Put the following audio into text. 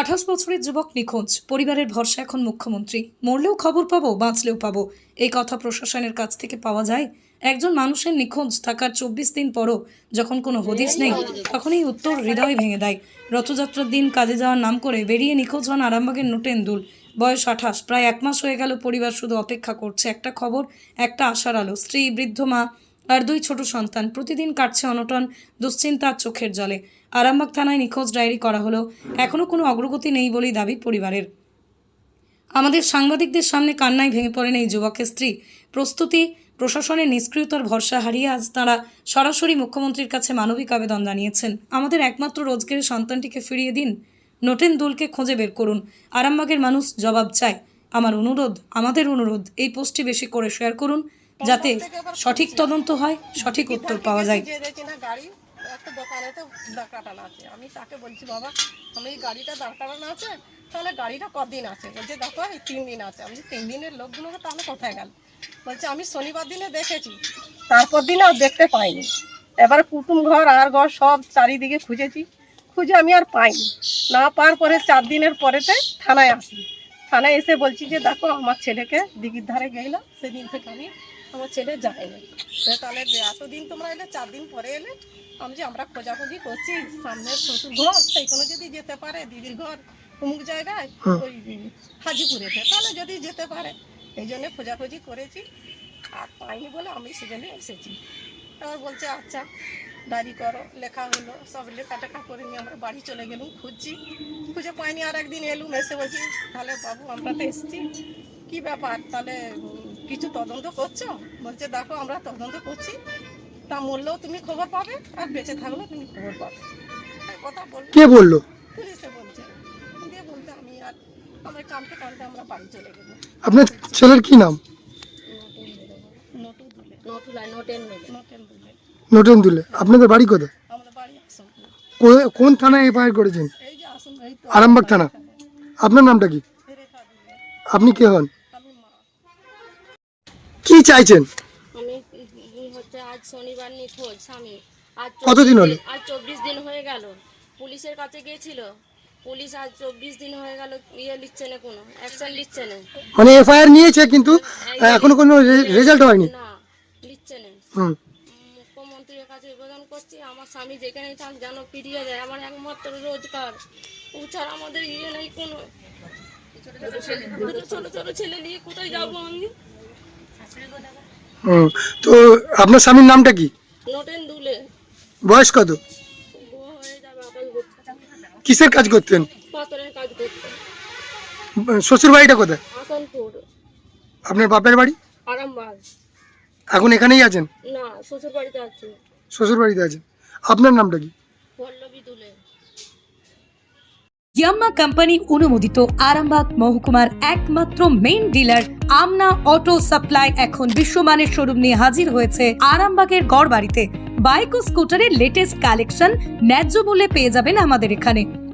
আঠাশ বছরের যুবক নিখোঁজ, পরিবারের ভরসা এখন মুখ্যমন্ত্রী। মরলেও খবর পাবো, বাঁচলেও পাবো। এই কথা প্রশাসনের কাছ থেকে পাওয়া যায়, একজন মানুষের নিখোঁজ থাকার চব্বিশ দিন পরও যখন কোনো হদিস নেই তখন এই উত্তর হৃদয় ভেঙে দেয়। রথযাত্রার দিন কাজে যাওয়ার নাম করে বেরিয়ে নিখোঁজ হন আরামবাগের নোটেন্দুল বয়স আঠাশ, প্রায় এক মাস হয়ে গেল, পরিবার শুধু অপেক্ষা করছে। একটা খবর, একটা আশার আলো। স্ত্রী, বৃদ্ধ মা আর দুই ছোট সন্তান প্রতিদিন কাটছে অনটন দুশ্চিন্তার চোখের জলে। আরামবাগ থানায় নিখোঁজ ডায়েরি করা হলো এখনও কোনো অগ্রগতি নেই বলেই দাবি পরিবারের। আমাদের সাংবাদিকদের সামনে কান্নায় ভেঙে পড়েন এই যুবকের স্ত্রী। প্রস্তুতি, প্রশাসনের নিষ্ক্রিয়তার ভরসা হারিয়ে আজ তাঁরা সরাসরি মুখ্যমন্ত্রীর কাছে মানবিক আবেদন জানিয়েছেন। আমাদের একমাত্র রোজগারের সন্তানটিকে ফিরিয়ে দিন। নোটেন দুলকে খুঁজে বের করুন। আরামবাগের মানুষ জবাব চায়। আমার অনুরোধ, আমাদের অনুরোধ, এই পোস্টটি বেশি করে শেয়ার করুন। যাতে সঠিক তদন্ত হয় সঠিক উত্তর পাওয়া যায়। একটা দোকানে তো দাঁড় কাটানো আছে। আমি তাকে বলছি বাবা আমি এই গাড়িটা দাঁড় কাটানো আছে তাহলে গাড়িটা কদিন আছে? বলছে দেখো এই তিন দিন আছে। আমি তিন দিনের লোকগুলোকে তাহলে কোথায় গেল? বলছে আমি শনিবার দিনে দেখেছি তারপর দিনে আর দেখতে পাইনি। এবার কুটুম ঘর আর ঘর সব চারিদিকে খুঁজেছি খুঁজে আমি আর পাইনি। না পাওয়ার পরে চার দিনের পরেতে থানায় আসি। থানায় এসে বলছি যে দেখো আমার ছেলেকে দিঘির ধারে গেলাম সেদিন থেকে আমি আমার ছেলে যায়নি। তাহলে এতদিন তোমরা এলে চার দিন পরে এলে আমি যে আমরা খোঁজাখুঁজি করছি সামনে শ্বশুর ঘর সেইখানে যদি যেতে পারে দিদির ঘর অমুক জায়গায় ওই হাজিপুরেতে তাহলে যদি যেতে পারে এই জন্য খোঁজাখুঁজি করেছি। আর পাইনি বলে আমি সেজন্য এসেছি। তারপর বলছে আচ্ছা ডায়েরি করো লেখা হলো সব লেখা টেখা করে নিয়ে আমরা বাড়ি চলে গেলাম খুঁজছি। খুঁজে পাইনি আর একদিন এলুম এসে বলছি তাহলে বাবু আমরা তো এসেছি। কী ব্যাপার? তাহলে কিছু তদন্ত করছ? বলছে দেখো আমরা তদন্ত করছি। তা মরলেও তুমি খবর পাবে আর বেঁচে থাকলেও তুমি খবর পাবে। কথা বলল। কে বলল? পুলিশে বলছে। দিয়ে বলতে আমি আর আমরা কানতে কানতে আমরা বাড়ি চলে গেলাম। আপনার ছেলের কি নাম? নোটেন দুলে আপনাদের বাড়ি কোথায়? কোন থানায় এফআইআর করেছেন? আরামবাগ থানা। আপনার নামটা কি? আপনি কে হন? আমি কি চাইছেন? হচ্ছে আজ শনিবার নিখোঁজ স্বামী। আজ কতদিন হলো? 24 আজ চব্বিশ দিন হয়ে গেল। পুলিশের কাছে গিয়েছিল। পুলিশ আজ চব্বিশ দিন হয়ে গেল ইয়ে লিখছে না কোনো অ্যাকশন লিখছে না। মানে এফআইআর নিয়েছে কিন্তু আহ, এখনও কোনো রেজাল্ট হয়নি। না লিখছে না। হুম। মুখ্যমন্ত্রীর কাছে নিবেদন করছি আমার স্বামী যেখানেই থাক যেন ফিরিয়ে যায় আমার একমাত্র রোজগার। ও ছাড়া আমাদের ইয়ে নেই কোনো। দুটো ছোট ছোট ছেলে নিয়ে কোথায় যাব আমি? হুম। তো আপনার স্বামীর নামটা কি? নোটেন দুলে। বয়স কত? কিসের কাজ করতেন? পাথরের কাজ করতে শ্বশুর বাড়িটা কোথায়? আসানপুর আপনার বাপের বাড়ি? আরামবাগ। এখন এখানেই আছেন? না শ্বশুর বাড়িতে আছে। শ্বশুর বাড়িতে আছেন। আপনার নামটা কি? পল্লবী ইয়াম্মা কোম্পানি অনুমোদিত আরামবাগ মহকুমার একমাত্র main dealer Amna auto supply এখন বিশ্বমানের শোরুম নিয়ে হাজির হয়েছে আরামবাগের গড় বাড়িতে বাইক ও স্কুটারের লেটেস্ট কালেকশন ন্যায্য মূল্যে পেয়ে যাবেন আমাদের এখানে।